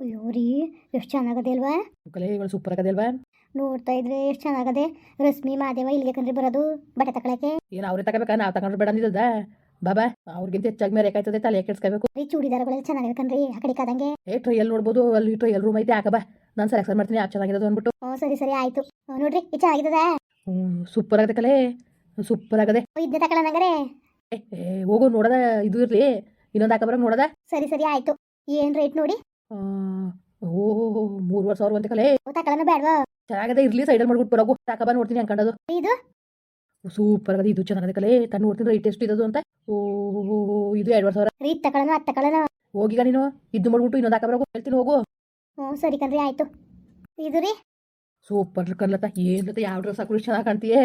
ಅಯ್ಯೋ ರೀ ಎಷ್ಟು ಚೆನ್ನಾಗದೆ ಅಲ್ವಾ? ಕಲೆ ಇವಳು ಸೂಪರ್ ಆಗದಲ್ವಾ ನೋಡ್ತಾ ಇದ್ರೆ ಎಷ್ಟು ಚೆನ್ನಾಗದೆ ರಶ್ಮಿ ಮಾದೇವ ಇಲ್ಲಿಗೆ ಕಣ್ರಿ ಬರೋದು ಬಟ್ಟೆ ತಗೊಳಕ್ಕೆ ಏನು ಅವ್ರೇ ತಗೋಬೇಕಾ? ನಾವು ತಗೊಂಡ್ರೆ ಬೇಡ ಅಂದಿದ್ದದ ಬಾಬಾ ಅವ್ರಿಗಿಂತ ಹೆಚ್ಚಾಗಿ ಮೇಲೆ ರೇಖಾಯ್ತದೆ ತಲೆ ಕೆಡ್ಸ್ಕೋಬೇಕು. ರೀ ಚೂಡಿದಾರಗಳೆಲ್ಲ ಚೆನ್ನಾಗಿದೆ ಕಣ್ರಿ ಆ ಕಡೆ ಕಾದಂಗೆ. ಏ ಟ್ರೈಯಲ್ ನೋಡ್ಬೋದು ಅಲ್ಲಿ ಟ್ರೈಯಲ್ ರೂಮ್ ಐತೆ ಹಾಕ ಬಾ. ನಾನು ಸೆಲೆಕ್ಷನ್ ಮಾಡ್ತೀನಿ ಆ ಚೆನ್ನಾಗಿರೋದು ಅಂದ್ಬಿಟ್ಟು. ಹ್ಞೂ ಸರಿ ಸರಿ ಆಯ್ತು. ನೋಡ್ರಿ ಈ ಚೆನ್ನಾಗಿದ್ದದ? ಹ್ಞೂ ಸೂಪರ್ ಆಗದೆ ಕಲೆ ಸೂಪರ್ ಆಗದೆ. ಇದನ್ನೇ ತಗೊಳ್ಳೋಣಂಗಾರೆ ಏ ಏ, ಹೋಗು ನೋಡದ ಇದು ಇರಲಿ. ಇನ್ನೊಂದು ಹಾಕ ಬರೋಂಗ್ ನೋಡದ? ಸರಿ ಸರಿ ಆಯ್ತು. ಏನು ರೇಟ್ ನೋಡಿ? ಓ ಮೂರುವರೆ ಸಾವಿರ ಅಂತ ಕಲೆ. ಬೇಡವಾ? ಚೆನ್ನಾಗದೆ ಇರ್ಲಿ ಸೈಡಲ್ಲಿ ಮಾಡ್ಬಿಟ್ಟು ಬರೋಗು. ಹಾಕ ನೋಡ್ತೀನಿ ಅನ್ಕೊಂಡದು ಇದು? ಸೂಪರ್ ಆಗದೆ ಇದು ಚೆನ್ನಾಗದೆ ಕಲೆ. ತನ್ನ ನೋಡ್ತೀನಿ ರೈಟ್ ಎಷ್ಟು ಇರೋದು ಅಂತ. ಓ ಇದು ಎರಡುವರೆ ಸಾವಿರ. ರೀ ಇದು ತಗೊಳ್ಳೋಣ ಅದು ತಗೊಳ್ಳೋಣ ಹೋಗೀಗ ನೀನು? ಇದು ಮಾಡ್ಬಿಟ್ಟು ಇನ್ನೊಂದು ಹಾಕ ಬರೋಗು. ಹೇಳ್ತೀನಿ ಹೋಗು. ಹ್ಞೂ ಸರಿ ಕಣ್ರಿ ಆಯ್ತು. ಇದು ರೀ? ಸೂಪರ್ ಕನ್ಲತ್ತ ಏನ್ಲತ್ತ ಯಾವ ಡ್ರೆಸ್ ಹಾಕೊಂಡು ಚೆನ್ನಾಗಿ ಕಾಣ್ತೀಯೇ.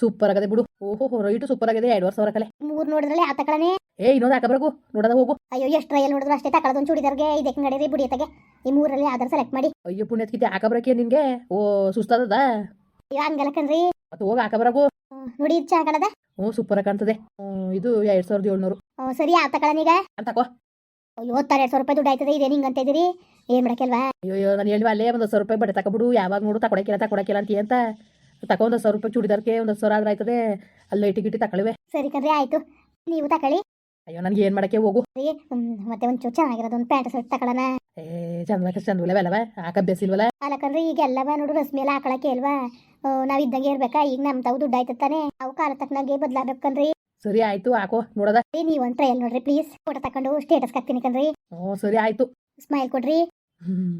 ಸೂಪರ್ ಆಗದೆ ಬಿಡು. ಓಹೋ ರೈಟು ಸೂಪರ್ ಆಗಿದೆ ಎರಡುವರೆ ಸಾವಿರ ಕಲೆ. ಮೂರು ನೋಡಿದ್ರಲ್ಲಿ ಆ ತಗೊಳ್ಳೋಣ ಏ ಇನ್ನೊಂದು ಹಾಕಬ್ರಗು ನೋಡೋದ ಹೋಗು. ಅಯ್ಯೋ ಎಷ್ಟು ಟ್ರಯಲ್ ನೋಡಿದ್ರು ಅಷ್ಟೇ ತಗೊಳ್ಳೋದು ಚೂಡಿದರ್ಗೆ ಇದಕ್ಕೆ ನಡೀರಿ ಬುಡಿಯತ್ತಗೆ. ಈ ಮೂರಲ್ಲಿ ಯಾವ್ದಾರು ಸೆಲೆಕ್ಟ್ ಮಾಡಿ. ಅಯ್ಯೋ ಪುಣ್ಯತ್ಕಿತೆ ಹಾಕಬರಕ್ಕೆ ನಿನ್ಗೆ? ಓ ಸುಸ್ತಾದದ? ಅಯ್ಯೋ ಹಂಗಲ್ಲ ಕಣ್ರಿ. ಮತ್ತೆ ಹೋಗಿ ಹಾಕಬ್ರಗು ನೋಡಿ ಇದು ಕಾಣದ. ಹ್ಞೂ ಸೂಪರ್ ಕಾಣ್ತದೆ. ಇದು ಎರಡ್ ಸಾವಿರದ ಏಳ್ನೂರು. ಸರಿ ಯಾವ ತಗೊಳ್ಳೋಣ ಈಗ? ಅಂತಕೋ ಅಯ್ಯೋ ಹತ್ತಾರು ಎರಡು ಸಾವಿರ ರೂಪಾಯಿ ದುಡ್ಡು ಆಯ್ತದೆ ಇದೇನು ಇದ್ದೀರಿ? ಏನು ಮಾಡಕ್ಕಲ್ವಾ? ಅಯ್ಯೋ ನಾನು ಹೇಳುವ ಅಲ್ಲೇ ಒಂದು ಸಾವಿರ ರೂಪಾಯಿ ಬಟ್ಟೆ ತಗೊಬಿಡು ಯಾವಾಗ ನೋಡು ತಕೊಡಕ್ಕಿಲ್ಲ ತಕೊಡಕ್ಕಿಲ್ಲ ಅಂತ ಅಂತ. ತಕೊ ಒಂದು ಸಾವಿರ ರೂಪಾಯಿ ಚೂಡಿದಾರ್ಗೆ ಒಂದು ಸಾವಿರ ಆದ್ರೆ ಆಯ್ತದೆ. ಅಲ್ಲಿ ಲೈಟಿ ಗಿಟಿ ಸರಿ ಕಣ್ರಿ ಆಯ್ತು. ನೀವು ತಗೊಳ್ಳಿ ಅಯ್ಯೋ ನನಗೆ ಏನು ಮಾಡಕ್ಕೆ ಹೋಗು? ಮತ್ತೆ ಒಂದ್ ಒಂಚೂರು ಚೆನ್ನಾಗಿರೋದು ಒಂದು ಪ್ಯಾಂಟ್ ಶರ್ಟ್ ತಗೊಳ್ಳೋಣ ಏ ಚಂದ ಚಂದವಲ್ಲವೇ ಹಾಕ ಬೇಸಿಲ್ವಲ್ಲ ಅಲ್ಲಕಂದ್ರೆ ಈಗ ಎಲ್ಲವ ನೋಡು ರಸ್ಮೇಲೆ ಎಲ್ಲ ಹಾಕೊಳಕ್ಕೆ ಅಲ್ವಾ ನಾವು ಇದ್ದಂಗೆ ಇರ್ಬೇಕಾ? ಈಗ ನಮ್ಮ ತಾವು ದುಡ್ಡು ಆಯ್ತ ತಾನೆ? ಅವು ಕಾಲ ತಕ್ಕನಾಗೆ ಬದಲಾಗಬೇಕು ಕಣ್ರಿ. ಸರಿ ಆಯ್ತು ಹಾಕೋ ನೋಡದ. ನೀವು ಒಂದು ಟ್ರಯಲ್ ನೋಡ್ರಿ ಪ್ಲೀಸ್. ಫೋಟೋ ತಕೊಂಡು ಸ್ಟೇಟಸ್ ಹಾಕ್ತೀನಿ ಕಣ್ರಿ. ಓ ಸರಿ ಆಯ್ತು. ಸ್ಮೈಲ್ ಕೊಡ್ರಿ. ಹ್ಮ್.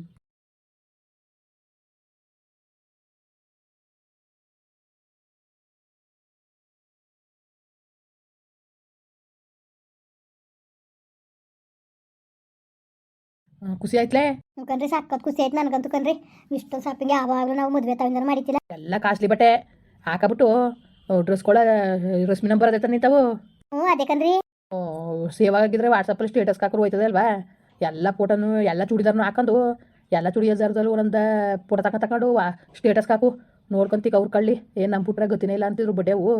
ಖುಷಿ ಆಯ್ತಲೇ? ಕಣ್ರಿ ಸಾಕತ್ ಖುಷಿ ಆಯ್ತು ನನಗಂತೂ ಕಣ್ರಿ. ಇಷ್ಟು ಶಾಪಿಂಗ್ ಯಾವಾಗಲೂ ನಾವು ಮದುವೆ ತಾವಿಂದ ಮಾಡಿತಿಲ್ಲ ಎಲ್ಲ ಕಾಸ್ಟ್ಲಿ ಬಟ್ಟೆ. ಹಾಕಬಿಟ್ಟು ಡ್ರೆಸ್ಗಳ ರಶ್ಮಿ ನಂಬರ್ ಅದೈತೆ ನಿಂತಾವು? ಹ್ಞೂ ಅದೇ ಕಣ್ರಿ. ಸೇವ್ ಆಗಿದ್ರೆ ವಾಟ್ಸಪ್ಪಲ್ಲಿ ಸ್ಟೇಟಸ್ ಹಾಕೋರು ಹೋಯ್ತದೆ ಅಲ್ವಾ? ಎಲ್ಲ ಫೋಟೋನು ಎಲ್ಲ ಚೂಡಿದಾರನು ಹಾಕೊಂಡು ಎಲ್ಲ ಚೂಡಿದಾರದಲ್ಲೂ ಒಂದೊಂದು ಫೋಟೋ ತಕ ತಕೊಂಡು ಸ್ಟೇಟಸ್ ಹಾಕು. ನೋಡ್ಕೊಂತಿಕ್ ಅವ್ರು ಕಳ್ಳಿ. ಏನು ನಮ್ಮ ಪುಟ್ರ ಗೊತ್ತಿನೇ ಇಲ್ಲ ಅಂತಿದ್ರು ಬಡ್ಡೆವು.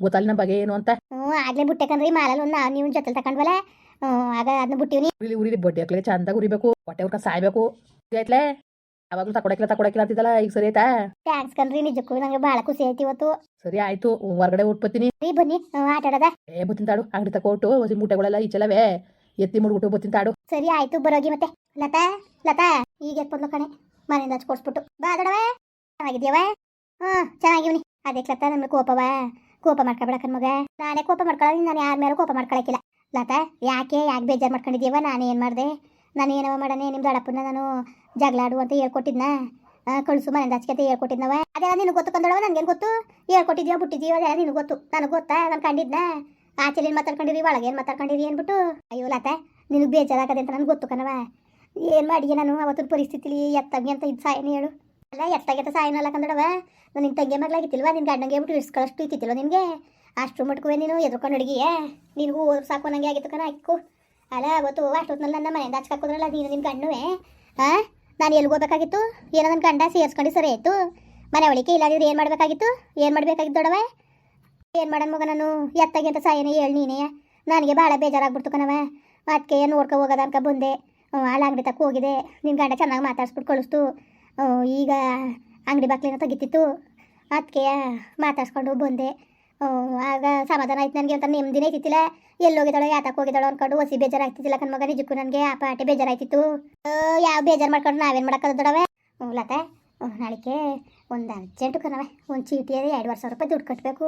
ಗೊತ್ತಲ್ಲ ನಮ್ಮ ಬಗ್ಗೆ ಏನು ಅಂತ. ಹ್ಞೂ ಆಗ್ಲೇ ಬಿಟ್ಟೆ ಕಣ್ರಿ ಮಾಲಲ್ಲಿ ಒಂದು ನಾವು ಜೊತೆ ತಗೊಂಡ್ವಲ್ಲ ಆಗ ಅದನ್ನ ಬಿಟ್ಟಿವ್ನಿ. ಉರಿಲಿ ಉರಿಲಿ ಬಡ್ಡೆ ಹಾಕ್ಲಿ ಚಂದಾಗಿ ಉರಿಬೇಕು ಹೊಟ್ಟೆ ಅವ್ರ ಸಾಯ್ಬೇಕು. ಆಯ್ತಲೇ ಯಾವಾಗಲೂ ತಕೊಡಕಿಲ್ಲ ತಕೊಡಕಿಲ್ಲ ಅಂತಿದ್ದಲ್ಲ ಈಗ ಸರಿ ಆಯ್ತಾ? ಥ್ಯಾಂಕ್ಸ್ ಕಣ್ರಿ ನಿಜಕ್ಕೂ ನಂಗೆ ಭಾಳ ಖುಷಿ ಆಯ್ತು ಇವತ್ತು. ಸರಿ ಆಯ್ತು ಹೊರಗಡೆ ಉಟ್ಬತ್ತೀನಿ ರೀ ಬನ್ನಿ ಆಟ ಆಡೋದ? ಏ ಬತ್ತೀನಿ ತಾಡು ಅಂಗಡಿ ತಕೊಟ್ಟು ಹೊಸಿ ಮೂಟೆಗಳೆಲ್ಲ ಈಚೆಲ್ಲವೇ ಎತ್ತಿ ಮುಡ್ಬಿಟ್ಟು ಬತ್ತೀನಿ ತಾಡು. ಸರಿ ಆಯ್ತು ಬರೋಗಿ ಮತ್ತೆ. ಲತಾ ಲತಾ ಈಗ ಎತ್ಕೊಂಡ್ಲು ಕಣೆ. ಮನೆಯಿಂದ ಹಚ್ಕೊಡ್ಸ್ಬಿಟ್ಟು ಬಾ ದೊಡವ ಚೆನ್ನಾಗಿದ್ಯವ ಹ್ಞೂ ಚೆನ್ನಾಗಿವ್ನಿ. ಅದಕ್ಕೆ ಲತಾ ನಮ್ಗೆ ಕೋಪವ ಕೋಪ ಮಾಡ್ಕೊಬೇಡ ಮಗ. ನಾನೇ ಕೋಪ ಮಾಡ್ಕೊಳ್ಳಿ ನಾನು ಯಾರ ಮೇಲೂ ಕೋಪ ಮಾಡ್ಕೊಳಕಿಲ್ಲ. ಲತಾ, ಯಾಕೆ ಯಾಕೆ ಬೇಜಾರು ಮಾಡ್ಕೊಂಡಿದ್ದೀವ ನಾನು ಏನು ಮಾಡಿದೆ? ನಾನು ಏನವ ಮಾಡನೆ ನಿಮ್ಮ ದೊಡ್ಡಪ್ಪನ ನಾನು ಜಗಳಾಡು ಅಂತ ಹೇಳ್ಕೊಟ್ಟಿದ್ನ? ಕಳಿಸು ಕಳ್ಸು ಮನೆಯಿಂದ ಹಚ್ಕೆ ಅಂತ ಹೇಳ್ಕೊಟ್ಟಿದ್ನವ ಅದೆಲ್ಲ ನಿನಗೆ ಗೊತ್ತು ಕಂದೊಡವ ನನಗೇನು ಗೊತ್ತು? ಹೇಳ್ಕೊಟ್ಟಿದ್ಯೋ, ಬಿಟ್ಟಿದ್ಯೋ? ಅದೆಲ್ಲ ನಿನಗೆ ಗೊತ್ತು. ನನಗೆ ಗೊತ್ತಾ? ನಾನು ಕಂಡಿದ್ನ? ಆಚೆಲಿ ಏನು ಮಾತಾಡ್ಕೊಂಡಿರಿ ಒಳಗೆ ಏನು ಮಾತಾಡ್ಕೊಂಡಿರಿ ಅಂದ್ಬಿಟ್ಟು? ಅಯ್ಯೋ ಲತಾ, ನಿನಗೆ ಬೇಜಾರಾಗದೆ ಅಂತ ನನಗೆ ಗೊತ್ತು ಕಣವ ಏನು ಮಾಡಿ ನಾನು ಅವತ್ತಿನ ಪರಿಸ್ಥಿತಿಲಿ? ಎತ್ತಂಗೆ ಅಂತ ಇದು ಸಾಯನ ಹೇಳು. ಅಲ್ಲ ಎತ್ತಾಗೆತ್ತ ಸಾಯನಲ್ಲ ಕಂದಡವ ನಾನು ನಿನ್ನ ತಂಗಿ ಮಗಳಾಗಿತ್ತಿಲ್ವ? ನಿನ್ನ ಗಂಡಂಗೆ ಬಿಟ್ಟು ಇಸ್ಕೊಳ್ಳಷ್ಟು ಇತ್ತಿಲ್ವ ನಿನಗೆ? ಅಷ್ಟು ಮಟ್ಕುವೆ ನೀನು ಎದ್ಕೊಂಡು ಹುಡುಗಿಯೇ ನಿನಗೂ ಓದ್ ಸಾಕು ನಂಗೆ ಆಗಿತ್ತು ಕಣ, ಅಕ್ಕು. ಅಲ್ಲ ಅವತ್ತು ಅಷ್ಟೊತ್ತಿನಲ್ಲಿ ನನ್ನ ಮನೆಯಿಂದ ಹಚ್ಕಾಕೋದ್ರಲ್ಲ ನೀನು ನಿನ್ನ ಗಂಡುವೆ? ಹಾಂ ನಾನು ಎಲ್ಲಿ ಹೋಗ್ಬೇಕಾಗಿತ್ತು? ಏನೋ ನನ್ನ ಗಂಡ ಸೇರಿಸ್ಕೊಂಡು ಸರಿ ಆಯಿತು. ಮನೆ ಒಳಿಕೆ ಇಲ್ಲಾಂದ್ರೆ ಏನು ಮಾಡಬೇಕಾಗಿತ್ತು? ಏನು ಮಾಡಬೇಕಾಗಿತ್ತು ದೊಡವೆ? ಏನು ಮಾಡೋಣ ಮಗ ನಾನು? ಎತ್ತಾಗಿ ಅಂತ ಸಾಯನೇ ಹೇಳಿ ನೀನೇ. ನನಗೆ ಭಾಳ ಬೇಜಾರಾಗ್ಬಿಡ್ತು ಕಣವ ಅದಕ್ಕೆ ನೋಡ್ಕೊ ಹೋಗೋದ ಅನ್ಕ ಬಂದೆ. ಹಾಳು ಅಂಗಡಿ ತಕ್ಕ ಹೋಗಿದೆ ನಿನ್ನ ಗಂಡ ಚೆನ್ನಾಗಿ ಮಾತಾಡ್ಸ್ಬಿಟ್ಟು ಕಳಿಸ್ತು. ಈಗ ಅಂಗಡಿ ಬಾಕ್ಲಿನ ತೆಗಿತಿತ್ತು. ಅದಕ್ಕೆ ಮಾತಾಡ್ಸ್ಕೊಂಡು ಬಂದೆ. ಆಗ ಸಮಾಧಾನ ಆಯ್ತು ನನಗೆ ಅಂತ ನೆಮ್ಮದಿನೇ ಇತ್ತಿಲ್ಲ ಎಲ್ಲಿ ಹೋಗಿದ್ದಾಳೋ ಯಾತಕ್ಕೆ ಹೋಗಿದ್ದಾಳೋ ಅನ್ಕೊಂಡು ಹೊಸಿ ಬೇಜಾರಾಗ್ತಿದ್ದಿಲ್ಲ ಕಣ್ ಮಗ ನಿಜಕ್ಕೂ ನನಗೆ. ಆ ಪಾಟಿ ಬೇಜಾರಾಯ್ತಿತ್ತು. ಯಾವ ಬೇಜಾರು ಮಾಡ್ಕೊಂಡು ನಾವೇನು ಮಾಡೋಕ್ಕದೊಡವೆ ಹ್ಞೂ, ಲತಾ ನಾಳೆಗೆ ಒಂದು ಅರ್ಜೆಂಟು ಕಣವೆ ಒಂದು ಚೀಟಿ ಅದೇ ಸಾವಿರ ರೂಪಾಯಿ ದುಡ್ಡು ಕಟ್ಟಬೇಕು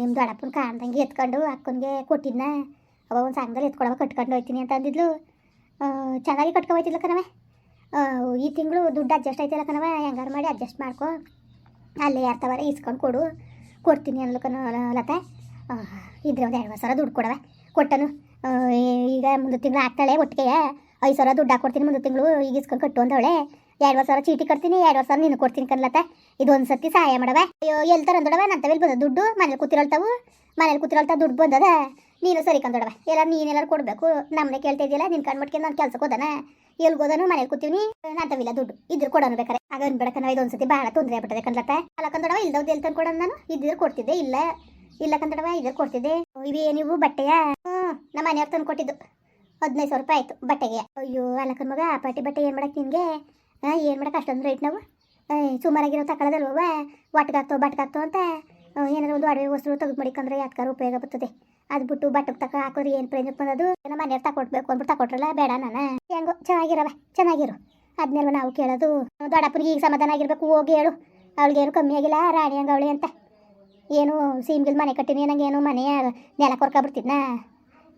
ನಿಮ್ಮ ದೊಡ್ಡಪ್ಪನ ಕಾಣ್ದಂಗೆ ಎತ್ಕೊಂಡು ಅಕ್ಕನಿಗೆ ಕೊಟ್ಟಿದ್ನ. ಅವಾಗ ಒಂದು ಸಂಘದಲ್ಲಿ ಎತ್ಕೊಳವ, ಕಟ್ಕೊಂಡು ಹೋಗ್ತೀನಿ ಅಂತ ಅಂದಿದ್ಲು. ಚೆನ್ನಾಗಿ ಕಟ್ಕೊ ಹೋಯ್ತಿದ್ಲ ಕಣವೆ ಈ ತಿಂಗಳು ದುಡ್ಡು ಅಡ್ಜಸ್ಟ್ ಆಯ್ತಿಲ್ಲ ಕಣವ ಹೆಂಗಾರು ಮಾಡಿ ಅಡ್ಜಸ್ಟ್ ಮಾಡ್ಕೊ. ಅಲ್ಲೇ ಯಾರ್ತವಾರ ಇಸ್ಕೊಂಡು ಕೊಡು. ಕೊಡ್ತೀನಿ ಅನ್ಲು ಕಣ ಲತಾ. ಇದ್ರೆ ಒಂದು ಎರಡು ಸಾವಿರ ದುಡ್ಡು ಕೊಡವೆ. ಕೊಟ್ಟನು. ಈಗ ಮುಂದೆ ತಿಂಗಳು ಆಗ್ತಾಳೆ ಒಟ್ಟಿಗೆ. ಐದು ಸಾವಿರ ದುಡ್ಡು ಹಾಕೊಡ್ತೀನಿ ಮುಂದೆ ತಿಂಗಳು ಈಗ ಇಸ್ಕೊಂಡು ಕಟ್ಟು ಅಂದವಳೆ. ಎರಡು ಸಾವಿರ ಚೀಟಿ ಕಟ್ತೀನಿ, ಎರಡು ಸಾವಿರ ನೀನು ಕೊಡ್ತೀನಿ ಕನ್ಲತ್ತ ಇದು ಒಂದು ಸತಿ ಸಹಾಯ ಮಾಡವೆ. ಅಯ್ಯೋ ಎಲ್ಲಿ ಅಂದೊಡವೆ? ನನ್ನ ತವೇಲಿ ಬಂದ ದುಡ್ಡು. ಮನೇಲಿ ಕೂತಿರಲ್ತಾವು. ಮನೇಲಿ ಕೂತಿರಲ್ತ ದುಡ್ಡು ಬಂದದ. ನೀನು ಸರಿ ಕಂದೊಡವೆ. ಎಲ್ಲ ನೀನೆಲ್ಲರೂ ಕೊಡಬೇಕು. ನಮ್ಮನೆ ಕೇಳ್ತಾ ಇದೆಯಲ್ಲ, ನಿನ್ ಕಣ್ಮಟ್ಕೆ ನಾನು ಕೆಲ್ಸಕ್ಕೆ ಹೋದನ. ಎಲ್ಗೋದನು ಮನೇಲಿ ಕೂತೀವಿ ನಂತವಿಲ್ಲ ತವಿಲ್ಲ ದುಡ್ಡು. ಇದ್ರ ಕೊಡೋನು ಬೇಕಾರೆ. ಆಗ ನಾವು ಇದೊಂದ್ಸತಿ ಬಹಳ ತೊಂದರೆ ಆಗ್ಬಿಟ್ಟದೆ ಕನ್ಲತ್ತ ಅಲ್ಲ ಕಂದಡವ ಇಲ್ದವ್ದು ಎಲ್ಲಿ ತಂದು ಕೊಡೋಣ ನಾನು? ಇದ್ರ ಕೊಡ್ತಿದ್ದೆ, ಇಲ್ಲ. ಇಲ್ಲ ಕಂದಡವ ಇದ್ರ ಕೊಡ್ತಿದ್ದೆ. ಇವೇನಿವು ಬಟ್ಟೆಯ? ಹ್ಞೂ ನಮ್ಮ ಮನೆಯವ್ರು ತಂದು ಕೊಟ್ಟಿದ್ದು. ಹದಿನೈದು ಸಾವಿರ ರೂಪಾಯಿ ಆಯಿತು ಬಟ್ಟೆಗೆ. ಅಯ್ಯೋ ಅಲ್ಲಕ್ಕನ ಮಗ, ಆ ಪಾಟಿ ಬಟ್ಟೆ ಏನು ಮಾಡಕ್ಕೆ ನಿನಗೆ? ಏನು ಮಾಡಕ್ಕೆ ಅಷ್ಟೊಂದು ರೇಟ್ ನಾವು? ಸುಮಾರಾಗಿರೋ ತಗೊಳ್ಳೋದಲ್ವ ಒಟ್ಟಿಗಾಗ್ತೋ ಬಟ್ಗಾಗ್ತೋ ಅಂತ? ಏನಾದ್ರು ಒಂದು ಅಡವೆ ವಸ್ತು ತೆಗೆದು ಮಡಿಕೊಂಡ್ರೆ ಯಾತ್ಕಾರ ಉಪಯೋಗ ಬರ್ತದೆ. ಅದು ಬಿಟ್ಟು ಬಟ್ಟೆಗೆ ತಕ ಹಾಕೋರಿ, ಏನು ಪ್ರಯೋಜನ ಬಂದದು ನಮ್ಮ ಮನೆಯವ್ರು ತಕೊಟ್ಬೇಕು ಅಂದ್ಬಿಟ್ಟು ತಕೊಟ್ರಲ್ಲ, ಬೇಡ ನಾನು. ಹೆಂಗೋ ಚೆನ್ನಾಗಿರವ ಚೆನ್ನಾಗಿರು. ಅದನ್ನೆಲ್ಲ ನಾವು ಕೇಳೋದು. ದೊಡ್ಡಪ್ಪನಿಗೆ ಈಗ ಸಮಾಧಾನ ಆಗಿರ್ಬೇಕು, ಹೋಗಿ ಹೇಳು. ಅವಳಿಗೇನು ಕಮ್ಮಿ ಆಗಿಲ್ಲ, ರಾಣಿ ಹಂಗವಳೆ ಅಂತ. ಏನು, ಸೀಮ್ಗಿಲ್ ಮನೆ ಕಟ್ಟಿನಿ, ನಂಗೆ ಏನು ಮನೆಯ ನೆಲ ಕೊರ್ಕೊಬಿಡ್ತಿದ್ನ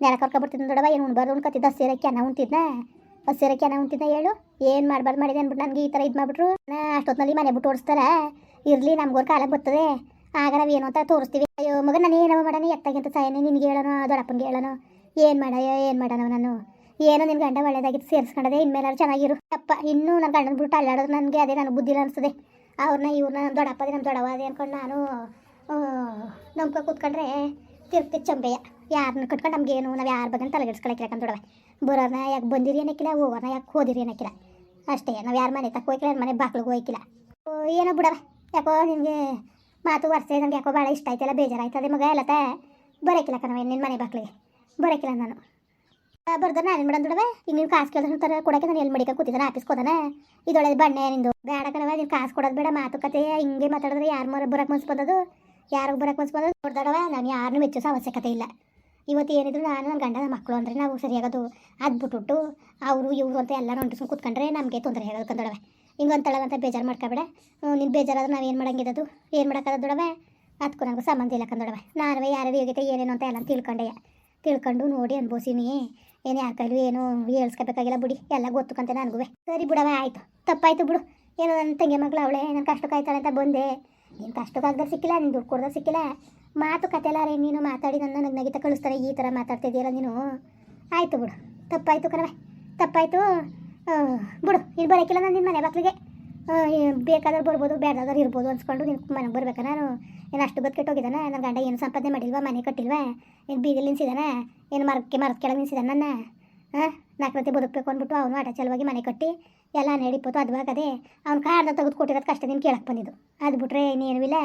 ನೆಲ ಕೊರ್ಕೊಬಿಡ್ತಿದ್ನ ದೊಡವ ಏನು ಉಣ್ಬಾರ್ದು ಉಣ್ಕತ್ತಿದ್ದ ಹಸಿರಕ್ಕೆ ಅನ್ನ ಉಣ್ತಿದ್ನ? ಹಸಿರಕ್ಕೆ ಅನ್ನ ಉಣ್ತಿದ್ದ ಹೇಳು. ಏನು ಮಾಡ್ಬಾರ್ದು ಮಾಡಿದೆ ಅಂದ್ಬಿಟ್ಟು ನನಗೆ ಈ ಥರ ಇದು ಮಾಡ್ಬಿಟ್ರು. ನಾ ಅಷ್ಟೊತ್ತಿನಲ್ಲಿ ಮನೆ ಬಿಟ್ಟು ಓಡಿಸ್ತಾರ. ಇರಲಿ, ನಮ್ಗೋರ್ ಕಾಲಕ್ಕೆ ಬರ್ತದೆ. ಆಗ ನಾವು ಏನು ಅಂತ ತೋರಿಸ್ತೀವಿ. ಅಯ್ಯೋ ಮಗ ನಾನು ಏನವ ಮಾಡೋಣ ಎತ್ತಾಗಿಂತ ಸಾಯನೆ ನಿನ್ಗೆ ಹೇಳೋಣ, ದೊಡ್ಡಪ್ಪನಿಗೆ ಹೇಳೋಣ. ಏನು ಮಾಡಯ್ಯ, ಏನು ಮಾಡೋಣ ನಾನು? ಏನೋ ನಿನ್ನ ಗಂಡ ಒಳ್ಳೇದಾಗಿತ್ತು ಸೇರಿಸ್ಕೊಂಡದೆ ಇನ್ಮೇಲೆ ಚೆನ್ನಾಗಿರು. ಅಪ್ಪ, ಇನ್ನೂ ನನ್ನ ಗಂಡನ ಬಿಟ್ಟು ಅಲ್ಲಾಡೋದು ನನಗೆ ಅದೇ ನನಗೆ ಬುದ್ಧಿಲ್ಲ ಅನಿಸ್ತದೆ. ಅವ್ರನ್ನ ಇವ್ರನ್ನ ನಮ್ಮ ದೊಡ್ಡಪ್ಪದೆ ನಮ್ಮ ದೊಡ್ಡವ ಅದೇ ಅಂದ್ಕೊಂಡು ನಾನು ನಂಬ್ಕೊ ಕೂತ್ಕೊಂಡ್ರೆ ತಿರ್ತಿ ಚಂಬೆಯ ಯಾರನ್ನ ಕಟ್ಕೊಂಡು ನಮಗೇನು ನಾವು ಯಾರ ಬಗ್ಗೆ ತಲೆಗೆಡ್ಸ್ಕೊಳಕ್ಕೆ ಯಾಕಂದ್ರೆ ಬರೋರ್ನ ಯಾಕೆ ಬಂದಿರಿ ಏನಕ್ಕಿಲ್ಲ ಹೋಗೋರ್ನ ಯಾಕೆ ಹೋದಿರಿ ಏನಕ್ಕಿಲ್ಲ ಅಷ್ಟೇ, ನಾವು ಯಾರ ಮನೆ ತಕ್ಕ ಹೋಯ್ಕಿಲ್ಲ ಮನೆ ಬಾಕ್ಲಿಗೆ ಹೋಯ್ಕಿಲ್ಲ. ಏನೋ ಬಿಡವ. ಯಾಕೋ ನಿನಗೆ ಮಾತು ವರ್ಷ ನನಗೆ ಯಾಕೋ ಭಾಳ ಇಷ್ಟ ಆಯ್ತಲ್ಲ, ಬೇಜಾರಾಯ್ತದೆ ಮಗ ಎಲ್ಲತ್ತ ಬರೋಕಿಲ್ಲ ಕಣವ ನಿನ್ನ ಮನೆ ಬಾಕ್ಳಿಗೆ ಬರೋಕಿಲ್ಲ ನಾನು. ಬರ್ದ ನಾನೇನು ಮಾಡೋದು ಬಿಡವೆ ಈಗ ನೀನು ಕಾಸು ಕೇಳಿದ್ರೆ ಕೊಡಕ್ಕೆ ನಾನು ಎಲ್ಲಿ ಮಡಿಕ ಕೂತಿದ್ದಾನೆ ಆಫೀಸ್ ಹೋದಾನೆ? ಇದೊಳೆ ಬಣ್ಣೆ ನಿಂದು. ಬೇಡ ಕಣವ ನೀನು ಕಾಸು ಕೊಡೋದು ಬೇಡ ಮಾತುಕತೆ ಹಿಂಗೆ ಮಾತಾಡಿದ್ರೆ ಯಾರು ಮರ ಬರಕ್ಕೆ ಮನ್ಸು ಬಂದದು ಯಾರಿಗೆ ಬರಕ್ಕೆ ಮನ್ಸು ಬಂದದು ನಾನು ಯಾರನ್ನೂ ಮೆಚ್ಚಿಸೋ ಅವಶ್ಯಕತೆ ಇಲ್ಲ. ಇವತ್ತು ಏನಿದ್ರು ನಾನು ನನ್ನ ಗಂಡನ ಮಕ್ಕಳು ಅಂದರೆ ನಾವು ಸರಿಯಾಗೋದು. ಅದು ಬಿಟ್ಬಿಟ್ಟು ಅವರು, ಇವರು ಅಂತ ಎಲ್ಲ ಅಂಟಿಸ್ಕೊಂಡು ಕೂತ್ಕೊಂಡ್ರೆ ನಮಗೆ ತೊಂದರೆ ಆಗೋದು ಕಂದೊಡವೆ ಹಿಂಗೆ ಅಂತಳಗಂತ ಬೇಜಾರು ಮಾಡ್ಕೊಬೇಡ. ನೀನು ಬೇಜಾರಾದ್ರೆ ನಾವು ಏನು ಮಾಡಂಗಿದ್ದದು ಏನು ಮಾಡೋಕ್ಕದ ದೊಡವೆ? ಅದಕ್ಕೂ ನನಗೂ ಸಂಬಂಧ ಇಲ್ಲ ಕಂದೊಡವೆ ನಾನು ಯಾರು ಯೋಗ್ಯತೆ ಏನೇನು ಅಂತ ಎಲ್ಲ ತಿಳ್ಕೊಂಡೆ. ತಿಳ್ಕೊಂಡು ನೋಡಿ ಅನ್ಭವಿಸೀನಿ ಏನು ಯಾರ ಏನು ಹೇಳ್ಸ್ಕೊಬೇಕಾಗಿಲ್ಲ ಬಿಡಿ. ಎಲ್ಲ ಗೊತ್ತುಕಂತ ನನಗೂ ಸರಿ ಬಿಡವೆ, ಆಯಿತು. ತಪ್ಪಾಯಿತು ಬಿಡು. ಏನೋ ನನ್ನ ತಂಗಿ ಮಗಳು ಅವಳೆ ನನ್ನ ಕಷ್ಟಕ್ಕಾಯ್ತಾಳೆ ಅಂತ ಬಂದೆ. ನೀನು ಕಷ್ಟಕ್ಕಾಗ್ದಾಗ ಸಿಕ್ಕಿಲ್ಲ, ನೀನು ದುಡ್ಡು ಕೊಡ್ದಾಗ ಸಿಕ್ಕಿಲ್ಲ. ಮಾತು ಕತೆ ಎಲ್ಲ ರೀ, ನೀನು ಮಾತಾಡಿ ನನ್ನ ನನಗೆ ನಗಿತ ಕಳಿಸ್ತಾರೆ, ಈ ಥರ ಮಾತಾಡ್ತಿದ್ದೀರ ನೀನು. ಆಯಿತು ಬಿಡು. ತಪ್ಪಾಯಿತು ಕಣವೆ ತಪ್ಪಾಯ್ತು. ಬಿಡು ನೀನು ಬರೋಕ್ಕಿಲ್ಲ ನಾನು ನಿನ್ನ ಮನೆ ಬಾಕ್ಲಿಗೆ ಬೇಕಾದ್ರೆ ಬರ್ಬೋದು ಬೇಡದಾದ್ರೆ ಇರ್ಬೋದು ಅನ್ಸ್ಕೊಂಡು ನಿನ್ನ ಮನೆಗೆ ಬರ್ಬೇಕಾ ನಾನು? ಏನು ಅಷ್ಟು ಬದುಕಿಟ್ಟು ಹೋಗಿದ್ದಾನೆ? ನನ್ನ ಗಂಡ ಏನು ಸಂಪಾದನೆ ಮಾಡಿಲ್ವಾ, ಮನೆ ಕಟ್ಟಿಲ್ವಾ? ಏನು ಬೀದಿಲಿ ನಿಲ್ಸಿದಾನೆ ಏನು ಮರಕ್ಕೆ, ಮರದ ಕೆಳಗೆ ನಿಲ್ಸಿದಾನೆ ನನ್ನ? ಹಾಂ, ನಾಲ್ಕು ಬದುಕಬೇಕು ಅಂದ್ಬಿಟ್ಟು ಅವನು ಆಟ ಚಲವಾಗಿ ಮನೆ ಕಟ್ಟಿ ಎಲ್ಲ ನಡಿಪೋತು ಅದು ಅದೇ ಅವ್ನು ಕಾರ್ದ ತೆಗೆದು ಕೊಟ್ಟಿರೋದು ಕಷ್ಟ ನೀನು ಕೇಳಕ್ಕೆ ಬಂದಿದ್ದು. ಅದು ಬಿಟ್ರೆ ಇನ್ನೇನು ಇಲ್ಲ.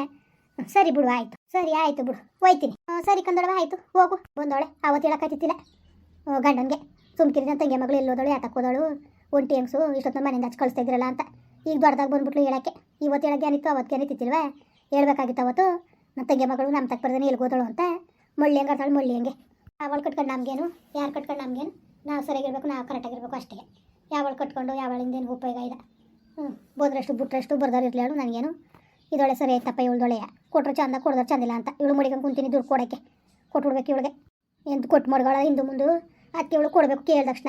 ಸರಿ ಬಿಡು, ಆಯಿತು. ಸರಿ, ಆಯಿತು ಬಿಡು, ಹೋಯ್ತೀನಿ. ಸರಿ ಕಂದೊಳವೆ ಆಯಿತು, ಹೋಗು. ಬಂದೋಳೆ ಅವತ್ತು ಹತ್ತಿತ್ತಿಲ್ಲ. ಗಂಡನಿಗೆ. ಸುಮ್ಕಿರಿ ನನ್ನ ತಂಗಿ ಮಗಳು ಎಲ್ಲೋದಳು ಯಾತಕ್ಕೆ ಹೋದಳು? ಒಂಟಿ ಹೆಂಗ್ಸು ಇಷ್ಟೊತ್ತು ಮನೆಯಿಂದ ಹಚ್ಚಿ ಕಳಿಸ್ತಾ ಇದ್ರಲ್ಲ ಅಂತ. ಈಗ ದೊಡ್ಡದಾಗ ಬಂದ್ಬಿಟ್ಲು ಹೇಳಕ್ಕೆ. ಇವತ್ತು ಹೇಳಕ್ಕೆ ಏನಿತ್ತು? ಅವತ್ತು ಏನಿತ್ತಿಲ್ವೇ ಹೇಳ್ಬೇಕಾಗಿತ್ತು ಅವತ್ತು. ನನ್ನ ತಂಗಿ ಮಗಳು ನಮ್ಮ ತಕ್ಕ ಬರ್ದೇನೆ ಎಲ್ಲಿ ಹೋದಳು ಅಂತ. ಮಳ್ಳಿ ಹೆಂಗೆ ಆಡ್ತಾಳೆ ಮಳ್ಳಿ ಹೆಂಗೆ. ಯಾವಳು ಕಟ್ಕೊಂಡು ನಮಗೇನು? ಯಾರು ಕಟ್ಕೊಂಡು ನಮಗೇನು? ನಾವು ಸರಿಯಾಗಿರ್ಬೇಕು ನಾವು ಕರೆಕ್ಟಾಗಿರ್ಬೇಕು ಅಷ್ಟೇ. ಯಾವಳು ಕಟ್ಕೊಂಡು ಯಾವಳಿಂದೇನು ಉಪಯೋಗ ಇಲ್ಲ. ಹ್ಞೂ ಬೋದ್ರಷ್ಟು ಬಿಟ್ರಷ್ಟು ಬರ್ದವ್ರು ಹೇಳು ನನಗೇನು. ಇದೊಳೆ ಸರಿ ಆಯ್ತಪ್ಪ, ಇವಳ್ದೊಳೆಯ. ಕೊಟ್ಟರೆ ಚಂದ, ಕೊಡ್ದಾರು ಚಂದಿಲ್ಲ ಅಂತ. ಇವಳು ಮುಡಿಕೊಂಡು ಕುಂತೀನಿ ದುಡ್ಡು ಕೊಡೋಕ್ಕೆ. ಕೊಟ್ಬಿಡ್ಬೇಕು ಇವಳಿಗೆ. ಎಂದು ಕೊಟ್ಟು ಮಡ್ಗಳ ಹಿಂದೆ ಮುಂದೆ. ಅದಕ್ಕೆ ಇವಳು ಕೊಡಬೇಕು ಕೇಳಿದ ತಕ್ಷಣ.